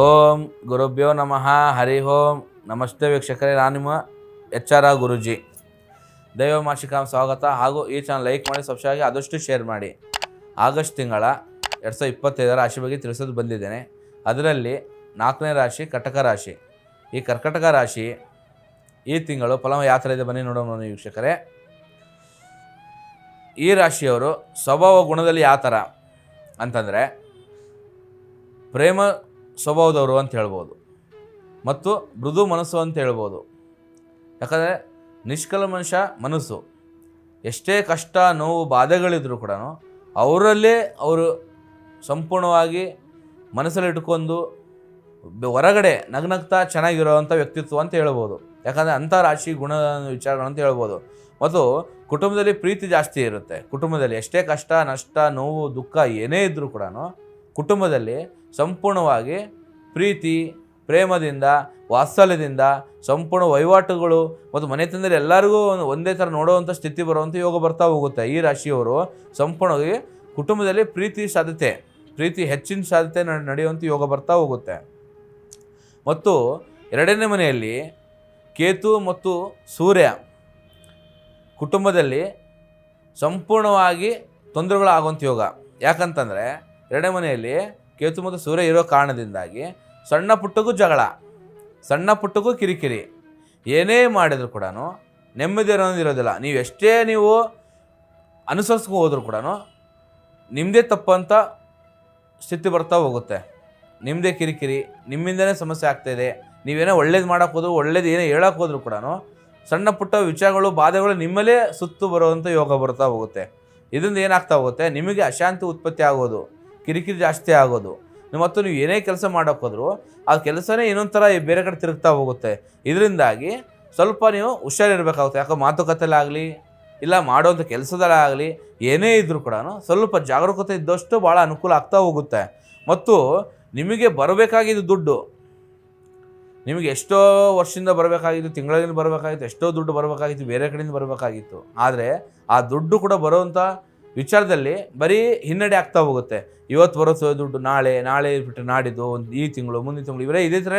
ಓಂ ಗುರುಭ್ಯೋ ನಮಃ, ಹರಿ ಓಂ. ನಮಸ್ತೆ ವೀಕ್ಷಕರೇ, ನಾನು ನಿಮ್ಮ ಎಚ್ ಆರ್ ಗುರುಜಿ. ದೈವ ಮಾಸಿಕ ಸ್ವಾಗತ ಹಾಗೂ ಈ ಚಾನಲ್ ಲೈಕ್ ಮಾಡಿ ಸಬ್ಸ್ಕ್ರೈಬ್ ಆದಷ್ಟು ಶೇರ್ ಮಾಡಿ. ಆಗಸ್ಟ್ ತಿಂಗಳ ಎರಡು ಸಾವಿರದ ಇಪ್ಪತ್ತೈದರ ರಾಶಿ ಬಗ್ಗೆ ತಿಳಿಸೋದು ಬಂದಿದ್ದೇನೆ. ಅದರಲ್ಲಿ ನಾಲ್ಕನೇ ರಾಶಿ ಕಟಕ ರಾಶಿ. ಈ ಕರ್ಕಟಕ ರಾಶಿ ಈ ತಿಂಗಳು ಫಲ ಯಾವ ಥರ ಇದೆ ಬನ್ನಿ ನೋಡೋಣ ವೀಕ್ಷಕರೇ. ಈ ರಾಶಿಯವರು ಸ್ವಭಾವ ಗುಣದಲ್ಲಿ ಯಾವ ಥರ ಅಂತಂದರೆ, ಪ್ರೇಮ ಸ್ವಭಾವದವರು ಅಂತ ಹೇಳ್ಬೋದು. ಮತ್ತು ಮೃದು ಮನಸ್ಸು ಅಂತ ಹೇಳ್ಬೋದು. ಯಾಕಂದರೆ ನಿಷ್ಕಲ ಮನುಷ್ಯ ಮನಸ್ಸು. ಎಷ್ಟೇ ಕಷ್ಟ, ನೋವು, ಬಾಧೆಗಳಿದ್ರೂ ಕೂಡ ಅವರಲ್ಲೇ ಅವರು ಸಂಪೂರ್ಣವಾಗಿ ಮನಸ್ಸಲ್ಲಿ ಇಟ್ಕೊಂಡು ಹೊರಗಡೆ ನಗ್ನಗ್ತಾ ಚೆನ್ನಾಗಿರೋವಂಥ ವ್ಯಕ್ತಿತ್ವ ಅಂತ ಹೇಳ್ಬೋದು. ಯಾಕಂದರೆ ಅಂಥ ರಾಶಿ ಗುಣ ಅಂತ ಹೇಳ್ಬೋದು. ಮತ್ತು ಕುಟುಂಬದಲ್ಲಿ ಪ್ರೀತಿ ಜಾಸ್ತಿ ಇರುತ್ತೆ. ಕುಟುಂಬದಲ್ಲಿ ಎಷ್ಟೇ ಕಷ್ಟ, ನಷ್ಟ, ನೋವು, ದುಃಖ ಏನೇ ಇದ್ದರೂ ಕೂಡ ಕುಟುಂಬದಲ್ಲಿ ಸಂಪೂರ್ಣವಾಗಿ ಪ್ರೀತಿ, ಪ್ರೇಮದಿಂದ, ವಾತ್ಸಲ್ಯದಿಂದ, ಸಂಪೂರ್ಣ ವಹಿವಾಟುಗಳು ಮತ್ತು ಮನೆ ತಂದರೆ ಎಲ್ಲರಿಗೂ ಒಂದು ಥರ ನೋಡುವಂಥ ಸ್ಥಿತಿ ಬರುವಂಥ ಯೋಗ ಬರ್ತಾ ಹೋಗುತ್ತೆ ಈ ರಾಶಿಯವರು. ಸಂಪೂರ್ಣವಾಗಿ ಕುಟುಂಬದಲ್ಲಿ ಪ್ರೀತಿ ಸಾಧ್ಯತೆ, ಪ್ರೀತಿ ಹೆಚ್ಚಿನ ಸಾಧ್ಯತೆ ನಡೆಯುವಂಥ ಯೋಗ ಬರ್ತಾ ಹೋಗುತ್ತೆ. ಮತ್ತು ಎರಡನೇ ಮನೆಯಲ್ಲಿ ಕೇತು ಮತ್ತು ಸೂರ್ಯ ಕುಟುಂಬದಲ್ಲಿ ಸಂಪೂರ್ಣವಾಗಿ ತೊಂದರೆಗಳಾಗುವಂಥ ಯೋಗ. ಯಾಕಂತಂದರೆ ಎರಡನೇ ಮನೆಯಲ್ಲಿ ಕೇತು ಮತ್ತು ಸೂರ್ಯ ಇರೋ ಕಾರಣದಿಂದಾಗಿ ಸಣ್ಣ ಪುಟ್ಟಗೂ ಜಗಳ, ಸಣ್ಣ ಪುಟ್ಟಗೂ ಕಿರಿಕಿರಿ, ಏನೇ ಮಾಡಿದರೂ ಕೂಡ ನೆಮ್ಮದಿ ಅನ್ನೋದು ನೀವು ಎಷ್ಟೇ ನೀವು ಅನುಸರಿಸ್ಕೊ ಹೋದರೂ ಕೂಡ ನಿಮ್ಮದೇ ತಪ್ಪಂತ ಸ್ಥಿತಿ ಬರ್ತಾ ಹೋಗುತ್ತೆ. ನಿಮ್ಮದೇ ಕಿರಿಕಿರಿ, ನಿಮ್ಮಿಂದನೇ ಸಮಸ್ಯೆ ಆಗ್ತಾಯಿದೆ ನೀವೇನೋ ಒಳ್ಳೇದು ಮಾಡೋಕೆ ಹೋದ್ರು, ಒಳ್ಳೇದು ಏನೋ ಹೇಳೋಕೆ ಹೋದ್ರು ಕೂಡ ಸಣ್ಣ ಪುಟ್ಟ ವಿಚಾರಗಳು, ಬಾಧೆಗಳು ನಿಮ್ಮಲ್ಲೇ ಸುತ್ತು ಬರುವಂಥ ಯೋಗ ಬರ್ತಾ ಹೋಗುತ್ತೆ. ಇದರಿಂದ ಏನಾಗ್ತಾ ಹೋಗುತ್ತೆ? ನಿಮಗೆ ಅಶಾಂತಿ ಉತ್ಪತ್ತಿ ಆಗೋದು. ಕಿರಿಕಿರಿ ಜಾಸ್ತಿ ಆಗೋದು. ಮತ್ತು ನೀವು ಏನೇ ಕೆಲಸ ಮಾಡೋಕ್ಕೋದ್ರೂ ಆ ಕೆಲಸನೇ ಇನ್ನೊಂದು ಥರ ಬೇರೆ ಕಡೆ ತಿರುಗ್ತಾ ಹೋಗುತ್ತೆ. ಇದರಿಂದಾಗಿ ಸ್ವಲ್ಪ ನೀವು ಹುಷಾರಿರಬೇಕಾಗುತ್ತೆ ಯಾಕೋ ಮಾತುಕತೆಲಾಗಲಿ ಇಲ್ಲ ಮಾಡೋವಂಥ ಕೆಲಸದಲ್ಲಾಗಲಿ ಏನೇ ಇದ್ದರೂ ಕೂಡ ಸ್ವಲ್ಪ ಜಾಗರೂಕತೆ ಇದ್ದಷ್ಟು ಭಾಳ ಅನುಕೂಲ ಆಗ್ತಾ ಹೋಗುತ್ತೆ. ಮತ್ತು ನಿಮಗೆ ಬರಬೇಕಾಗಿದ್ದು ದುಡ್ಡು. ನಿಮಗೆ ಎಷ್ಟೋ ವರ್ಷದಿಂದ ಬರಬೇಕಾಗಿತ್ತು, ತಿಂಗಳಿಂದ ಬರಬೇಕಾಗಿತ್ತು, ಎಷ್ಟೋ ದುಡ್ಡು ಬರಬೇಕಾಗಿತ್ತು, ಬೇರೆ ಕಡೆಯಿಂದ ಬರಬೇಕಾಗಿತ್ತು. ಆದರೆ ಆ ದುಡ್ಡು ಕೂಡ ಬರುವಂಥ ವಿಚಾರದಲ್ಲಿ ಬರೀ ಹಿನ್ನಡೆ ಆಗ್ತಾ ಹೋಗುತ್ತೆ. ಇವತ್ತು ಬರೋ ದುಡ್ಡು, ನಾಳೆ ನಾಳೆ ಬಿಟ್ಟು ನಾಡಿದ್ದು, ಒಂದು ಈ ತಿಂಗಳು, ಮುಂದಿನ ತಿಂಗಳು, ಇವರೇ ಇದೇ ಥರ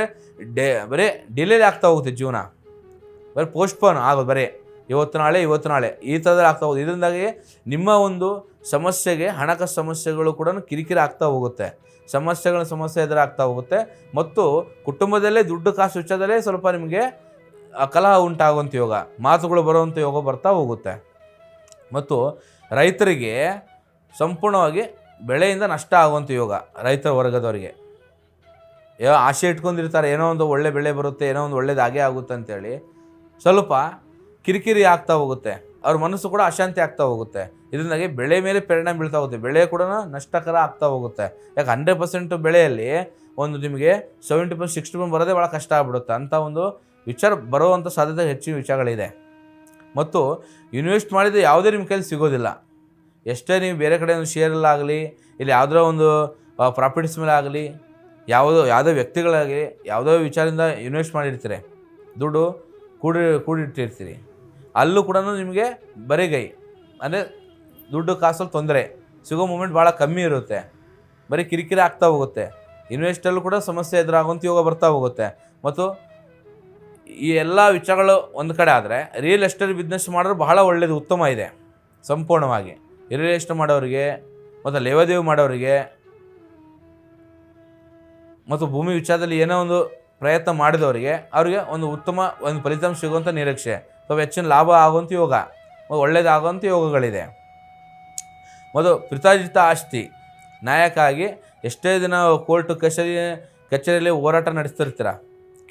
ಡೇ, ಬರೀ ಡಿಲೇಲಿ ಆಗ್ತಾ ಹೋಗುತ್ತೆ ಜೀವನ. ಬರೀ ಪೋಸ್ಟ್ಪೋನ್ ಆಗೋದು ಬರೀ. ಇವತ್ತು ನಾಳೆ ಇವತ್ತು ನಾಳೆ. ಈ ಥರದಲ್ಲಿ ಆಗ್ತಾ ಹೋಗುತ್ತೆ. ಇದರಿಂದಾಗಿ ನಿಮ್ಮ ಒಂದು ಸಮಸ್ಯೆಗೆ, ಹಣಕಾಸು ಸಮಸ್ಯೆಗಳು ಕೂಡ ಕಿರಿಕಿರಿ ಆಗ್ತಾ ಹೋಗುತ್ತೆ. ಸಮಸ್ಯೆಗಳ ಸಮಸ್ಯೆ ಎದುರಾಗ್ತಾ ಹೋಗುತ್ತೆ. ಮತ್ತು ಕುಟುಂಬದಲ್ಲೇ ದುಡ್ಡು ಕಾಸು ವಿಚಾರದಲ್ಲೇ ಸ್ವಲ್ಪ ನಿಮಗೆ ಕಲಹ ಉಂಟಾಗುವಂಥ ಯೋಗ, ಮಾತುಗಳು ಬರುವಂಥ ಯೋಗ ಬರ್ತಾ ಹೋಗುತ್ತೆ. ಮತ್ತು ರೈತರಿಗೆ ಸಂಪೂರ್ಣವಾಗಿ ಬೆಳೆಯಿಂದ ನಷ್ಟ ಆಗುವಂಥ ಯೋಗ ರೈತರ ವರ್ಗದವರಿಗೆ. ಯೋ ಆಸೆ ಇಟ್ಕೊಂಡಿರ್ತಾರೆ, ಏನೋ ಒಂದು ಒಳ್ಳೆ ಬೆಳೆ ಬರುತ್ತೆ, ಏನೋ ಒಂದು ಒಳ್ಳೇದು ಆಗೇ ಆಗುತ್ತೆ ಅಂತೇಳಿ. ಸ್ವಲ್ಪ ಕಿರಿಕಿರಿ ಆಗ್ತಾ ಹೋಗುತ್ತೆ, ಅವ್ರ ಮನಸ್ಸು ಕೂಡ ಅಶಾಂತಿ ಆಗ್ತಾ ಹೋಗುತ್ತೆ. ಇದರಿಂದಾಗಿ ಬೆಳೆ ಮೇಲೆ ಪರಿಣಾಮ ಬೀಳ್ತಾ ಹೋಗುತ್ತೆ, ಬೆಳೆ ಕೂಡ ನಷ್ಟಕರ ಆಗ್ತಾ ಹೋಗುತ್ತೆ. ಯಾಕೆ ಹಂಡ್ರೆಡ್ ಪರ್ಸೆಂಟ್ ಬೆಳೆಯಲ್ಲಿ ಒಂದು ನಿಮಗೆ ಸೆವೆಂಟಿ ಪರ್ಸೆಂಟ್, ಸಿಕ್ಸ್ಟಿ ಪರ್ಸೆಂಟ್ ಬರೋದೇ ಭಾಳ ಕಷ್ಟ ಆಗ್ಬಿಡುತ್ತೆ ಅಂಥ ಒಂದು ವಿಚಾರ ಬರುವಂಥ ಸಾಧ್ಯತೆ ಹೆಚ್ಚಿನ ವಿಚಾರಗಳಿದೆ. ಮತ್ತು ಇನ್ವೆಸ್ಟ್ ಮಾಡಿದರೆ ಯಾವುದೇ ನಿಮ್ಮ ಕೈಲಿ ಸಿಗೋದಿಲ್ಲ. ಎಷ್ಟೇ ನೀವು ಬೇರೆ ಕಡೆ ಒಂದು ಶೇರಲ್ಲಾಗಲಿ ಇಲ್ಲಿ ಯಾವುದೋ ಒಂದು ಪ್ರಾಫಿಟ್ಸ್ ಮೇಲೆ ಆಗಲಿ, ಯಾವುದೋ ಯಾವುದೋ ವ್ಯಕ್ತಿಗಳಾಗಲಿ, ಯಾವುದೋ ವಿಚಾರದಿಂದ ಇನ್ವೆಸ್ಟ್ ಮಾಡಿರ್ತೀರಿ. ದುಡ್ಡು ಕೂಡಿ, ಕೂಡಿಟ್ಟಿರ್ತೀರಿ. ಅಲ್ಲೂ ಕೂಡ ನಿಮಗೆ ಬರಿಗೈ ಅಂದರೆ ದುಡ್ಡು ಕಾಸಲ್ಲಿ ತೊಂದರೆ. ಸಿಗೋ ಮೂಮೆಂಟ್ ಭಾಳ ಕಮ್ಮಿ ಇರುತ್ತೆ. ಬರೀ ಕಿರಿಕಿರಿ ಆಗ್ತಾ ಹೋಗುತ್ತೆ. ಇನ್ವೆಸ್ಟಲ್ಲೂ ಕೂಡ ಸಮಸ್ಯೆ ಎದುರಾಗುವಂಥ ಯೋಗ ಬರ್ತಾ ಹೋಗುತ್ತೆ. ಮತ್ತು ಈ ಎಲ್ಲ ವಿಚಾರಗಳು ಒಂದು ಕಡೆ ಆದರೆ ರಿಯಲ್ ಎಸ್ಟೇಟ್ ಬಿಸ್ನೆಸ್ ಮಾಡಿದ್ರೆ ಬಹಳ ಒಳ್ಳೆಯದು ಉತ್ತಮ ಇದೆ, ಸಂಪೂರ್ಣವಾಗಿ. ರಿಯಲ್ ಎಸ್ಟೇಟ್ ಮಾಡೋರಿಗೆ ಮತ್ತು ಲೇವಾದೇವಿ ಮಾಡೋರಿಗೆ ಮತ್ತು ಭೂಮಿ ವಿಚಾರದಲ್ಲಿ ಏನೋ ಒಂದು ಪ್ರಯತ್ನ ಮಾಡಿದವರಿಗೆ ಅವರಿಗೆ ಒಂದು ಉತ್ತಮ ಒಂದು ಫಲಿತಾಂಶ ಸಿಗುವಂಥ ನಿರೀಕ್ಷೆ. ಸ್ವಲ್ಪ ಹೆಚ್ಚಿನ ಲಾಭ ಆಗುವಂಥ ಯೋಗ ಒಳ್ಳೆಯದಾಗುವಂಥ ಯೋಗಗಳಿದೆ. ಮತ್ತು ಪ್ರಿತಾಜಿತ ಆಸ್ತಿ, ನಾಯಕ ಆಗಿ ಎಷ್ಟೇ ದಿನ ಕೋರ್ಟ್ ಕಚೇರಿ, ಕಚೇರಿಯಲ್ಲಿ ಹೋರಾಟ ನಡೆಸ್ತಿರ್ತೀರ?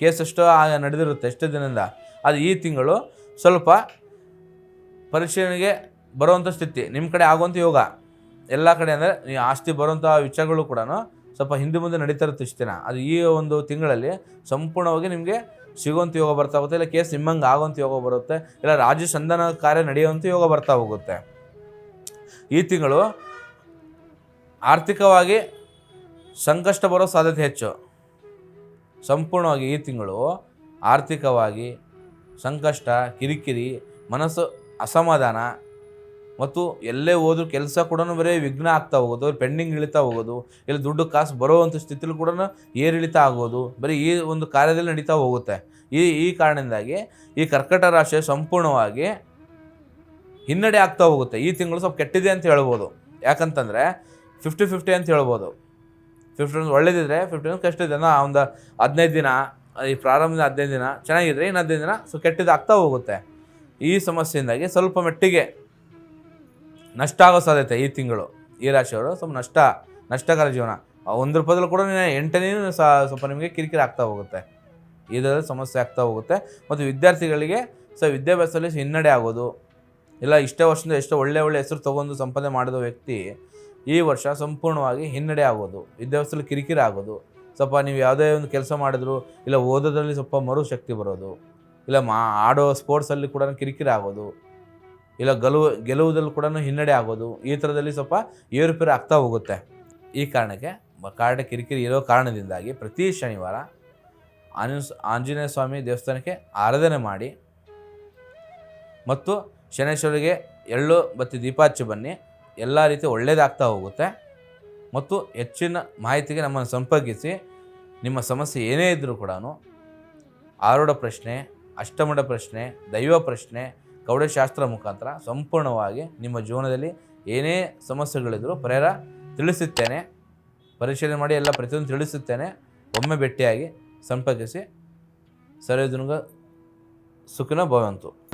ಕೇಸ್ ಎಷ್ಟೋ ನಡೆದಿರುತ್ತೆ ಎಷ್ಟು ದಿನದಿಂದ. ಅದು ಈ ತಿಂಗಳು ಸ್ವಲ್ಪ ಪರಿಶೀಲನೆಗೆ ಬರುವಂಥ ಸ್ಥಿತಿ. ನಿಮ್ಮ ಕಡೆ ಆಗುವಂಥ ಯೋಗ. ಎಲ್ಲ ಕಡೆ ಅಂದರೆ ಈ ಆಸ್ತಿ ಬರುವಂಥ ವಿಚಾರಗಳು ಕೂಡ ಸ್ವಲ್ಪ ಹಿಂದೆ ಮುಂದೆ ನಡೀತಾ ಇರುತ್ತೆ ದಿನ. ಅದು ಈ ಒಂದು ತಿಂಗಳಲ್ಲಿ ಸಂಪೂರ್ಣವಾಗಿ ನಿಮಗೆ ಸಿಗುವಂಥ ಯೋಗ ಬರ್ತಾ ಹೋಗುತ್ತೆ. ಇಲ್ಲ ಕೇಸ್ ನಿಮ್ಮಂಗೆ ಆಗುವಂಥ ಯೋಗ ಬರುತ್ತೆ. ಇಲ್ಲ ರಾಜ್ಯ ಸಂಧಾನ ಕಾರ್ಯ ನಡೆಯುವಂಥ ಯೋಗ ಬರ್ತಾ ಹೋಗುತ್ತೆ. ಈ ತಿಂಗಳು ಆರ್ಥಿಕವಾಗಿ ಸಂಕಷ್ಟ ಬರೋ ಸಾಧ್ಯತೆ ಹೆಚ್ಚು. ಸಂಪೂರ್ಣವಾಗಿ ಈ ತಿಂಗಳು ಆರ್ಥಿಕವಾಗಿ ಸಂಕಷ್ಟ, ಕಿರಿಕಿರಿ, ಮನಸ್ಸು ಅಸಮಾಧಾನ ಮತ್ತು ಎಲ್ಲೇ ಹೋದರೂ ಕೆಲಸ ಕೂಡ ಬರೀ ವಿಘ್ನ ಆಗ್ತಾ ಹೋಗೋದು ಪೆಂಡಿಂಗ್ ಇಳಿತಾ ಹೋಗೋದು, ಇಲ್ಲಿ ದುಡ್ಡು ಕಾಸು ಬರೋವಂಥ ಸ್ಥಿತಿಲಿ ಕೂಡ ಏರಿಳಿತ ಆಗೋದು, ಬರೀ ಈ ಒಂದು ಕಾರ್ಯದಲ್ಲಿ ನಡೀತಾ ಹೋಗುತ್ತೆ. ಈ ಈ ಕಾರಣದಿಂದಾಗಿ ಈ ಕರ್ಕಟ ರಾಶಿ ಸಂಪೂರ್ಣವಾಗಿ ಹಿನ್ನಡೆ ಆಗ್ತಾ ಹೋಗುತ್ತೆ. ಈ ತಿಂಗಳು ಸ್ವಲ್ಪ ಕೆಟ್ಟಿದೆ ಅಂತ ಹೇಳ್ಬೋದು. ಯಾಕಂತಂದರೆ ಫಿಫ್ಟಿ ಫಿಫ್ಟಿ ಅಂತ ಹೇಳ್ಬೋದು. ಫಿಫ್ಟಿ ಒಳ್ಳೇದಿದ್ರೆ ಫಿಫ್ಟಿ ಕೆಟ್ಟಿದೆ ನಾ ಒಂದು ಹದಿನೈದು ದಿನ, ಈ ಪ್ರಾರಂಭದ ಹದಿನೈದು ದಿನ, ಚೆನ್ನಾಗಿದ್ರೆ ಇನ್ನು ಹದಿನೈದು ದಿನ ಸೊ ಕೆಟ್ಟದಾಗ್ತಾ ಹೋಗುತ್ತೆ. ಈ ಸಮಸ್ಯೆಯಿಂದಾಗಿ ಸ್ವಲ್ಪ ಮಟ್ಟಿಗೆ ನಷ್ಟ ಆಗೋ ಸಾಧ್ಯತೆ ಈ ತಿಂಗಳು. ಈ ರಾಶಿಯವರು ಸ್ವಲ್ಪ ನಷ್ಟ, ನಷ್ಟಕರ ಜೀವನ. ಒಂದು ರೂಪಾಯಿದಲ್ಲೂ ಕೂಡ ಎಂಟನೇ ಸಹ ಸ್ವಲ್ಪ ನಿಮಗೆ ಕಿರಿಕಿರಿ ಆಗ್ತಾ ಹೋಗುತ್ತೆ. ಇದರಲ್ಲಿ ಸಮಸ್ಯೆ ಆಗ್ತಾ ಹೋಗುತ್ತೆ. ಮತ್ತು ವಿದ್ಯಾರ್ಥಿಗಳಿಗೆ ಸೊ, ವಿದ್ಯಾಭ್ಯಾಸದಲ್ಲಿ ಹಿನ್ನಡೆ ಆಗೋದು. ಇಲ್ಲ, ಇಷ್ಟೇ ವರ್ಷದಿಂದ ಎಷ್ಟೋ ಒಳ್ಳೆ ಒಳ್ಳೆ ಹೆಸರು ತೊಗೊಂಡು ಸಂಪಾದನೆ ಮಾಡಿದ ವ್ಯಕ್ತಿ ಈ ವರ್ಷ ಸಂಪೂರ್ಣವಾಗಿ ಹಿನ್ನಡೆ ಆಗೋದು. ವಿದ್ಯಾಭ್ಯಾಸದಲ್ಲಿ ಕಿರಿಕಿರಿ ಆಗೋದು. ಸ್ವಲ್ಪ ನೀವು ಯಾವುದೇ ಒಂದು ಕೆಲಸ ಮಾಡಿದ್ರು, ಇಲ್ಲ ಓದೋದ್ರಲ್ಲಿ ಸ್ವಲ್ಪ ಮರು ಶಕ್ತಿ ಬರೋದು, ಇಲ್ಲ ಮಾ, ಆಡೋ ಸ್ಪೋರ್ಟ್ಸಲ್ಲಿ ಕೂಡ ಕಿರಿಕಿರಿ ಆಗೋದು, ಇಲ್ಲ ಗೆಲುವು ಗೆಲುವುದಲ್ಲಿ ಕೂಡ ಹಿನ್ನಡೆ ಆಗೋದು, ಈ ಥರದಲ್ಲಿ ಸ್ವಲ್ಪ ಏರುಪೇರು ಆಗ್ತಾ ಹೋಗುತ್ತೆ. ಈ ಕಾರಣಕ್ಕೆ ಕಾರಣ ಕಿರಿಕಿರಿ ಇರೋ ಕಾರಣದಿಂದಾಗಿ ಪ್ರತಿ ಶನಿವಾರ ಆಂಜ ಆಂಜನೇಯ ಸ್ವಾಮಿ ದೇವಸ್ಥಾನಕ್ಕೆ ಆರಾಧನೆ ಮಾಡಿ, ಮತ್ತು ಶನೇಶ್ವರಿಗೆ ಎಳ್ಳು ಮತ್ತು ದೀಪ ಹಚ್ಚಿ ಬನ್ನಿ. ಎಲ್ಲ ರೀತಿ ಒಳ್ಳೆಯದಾಗ್ತಾ ಹೋಗುತ್ತೆ. ಮತ್ತು ಹೆಚ್ಚಿನ ಮಾಹಿತಿಗೆ ನಮ್ಮನ್ನು ಸಂಪರ್ಕಿಸಿ. ನಿಮ್ಮ ಸಮಸ್ಯೆ ಏನೇ ಇದ್ದರೂ ಕೂಡ ಆರೂಢ ಪ್ರಶ್ನೆ ಅಷ್ಟಮಡ ಪ್ರಶ್ನೆ, ದೈವ ಪ್ರಶ್ನೆ ಗೌಡಶಾಸ್ತ್ರ ಮುಖಾಂತರ ಸಂಪೂರ್ಣವಾಗಿ ನಿಮ್ಮ ಜೀವನದಲ್ಲಿ ಏನೇ ಸಮಸ್ಯೆಗಳಿದ್ದರೂ ಪರಿಹಾರ ತಿಳಿಸುತ್ತೇನೆ. ಪರಿಶೀಲನೆ ಮಾಡಿ ಎಲ್ಲ ಪ್ರತಿಯೊಂದು ತಿಳಿಸುತ್ತೇನೆ. ಒಮ್ಮೆ ಭೇಟಿಯಾಗಿ ಸಂಪರ್ಕಿಸಿ. ಸರ್ವಜನಿಗ ಸುಖಿನ ಭವಂತು.